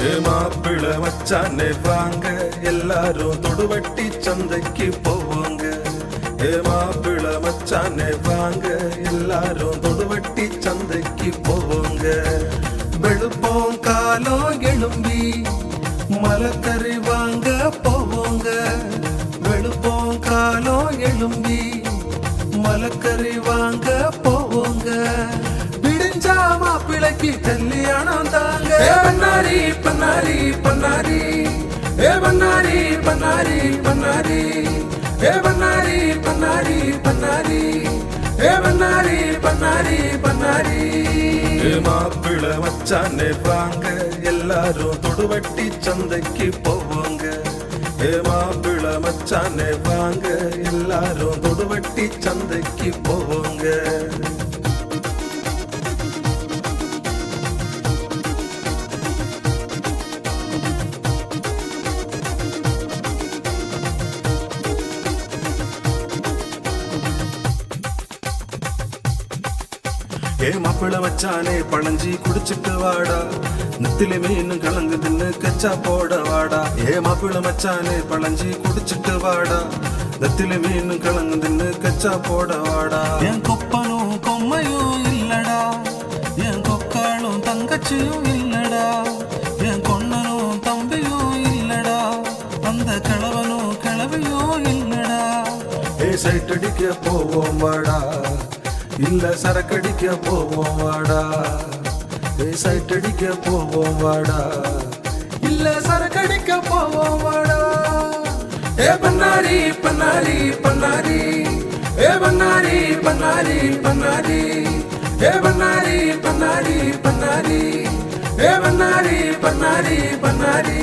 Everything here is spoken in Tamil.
மாப்பிள மச்சானே வாங்க. எல்லாரும் தொடுவட்டி சந்தைக்கு போவோங்க. ஏ மாப்பிள மச்சானே வாங்க. எல்லாரும் தொடுவட்டி சந்தைக்கு போவோங்க. வெளுப்போம் காலம் எழும்பி மலக்கறி வாங்க போவோங்க. வெளுப்போம் காலம் எழும்பி மலக்கறி வாங்க போவோங்க. விடிஞ்சா மாப்பிளைக்கு கல்யாணம் தாங்க. பண்ணாரி பண்ணாரி பண்ணாரி ஏ பண்ணாரி பண்ணாரி பண்ணாரி ஏ பண்ணாரி பண்ணாரி பண்ணாரி ஏ பண்ணாரி பண்ணாரி பண்ணாரி மாப்பிள மச்சானே வாங்க. எல்லாரும் தொடுவட்டி சந்தைக்கு போவோங்க. ஏ மாப்பிள மச்சானே வாங்க. எல்லாரும் தொடுவட்டி சந்தைக்கு போவோங்க. ஏ மாப்பிள்ள வச்சானே பழஞ்சி குடிச்சிட்டு வாடா. நெத்தில மீன் கலங்குதுன்னு கச்சா போட வாடா. ஏ மாப்பிள்ள மச்சானே பழஞ்சி குடிச்சிட்டு வாடா. நெத்தில மீன் கலங்குதுன்னு கச்சா போட வாடா. என் கொப்பனும் கொம்மையும் இல்லடா. என் கொக்காளும் தங்கச்சியும் இல்லடா. என் கொன்னனும் தம்பியும் இல்லடா. அந்த கிழவனும் கிழவியும் இல்லடா. ஏ சைட் அடிக்க போவோம் வாடா. இல்ல சரக்கடிக்க போவோம் வாடா. சைட் அடிக்க போவோம் வாடா. இல்ல சரக்கடிக்க போவோம் வாடா. ஏ பண்ணாரி பண்ணாரி பண்ணாரி. ஏ பண்ணாரி பண்ணாரி பண்ணாரி. ஏ பண்ணாரி பண்ணாரி பண்ணாரி. ஏ பண்ணாரி பண்ணாரி பண்ணாரி.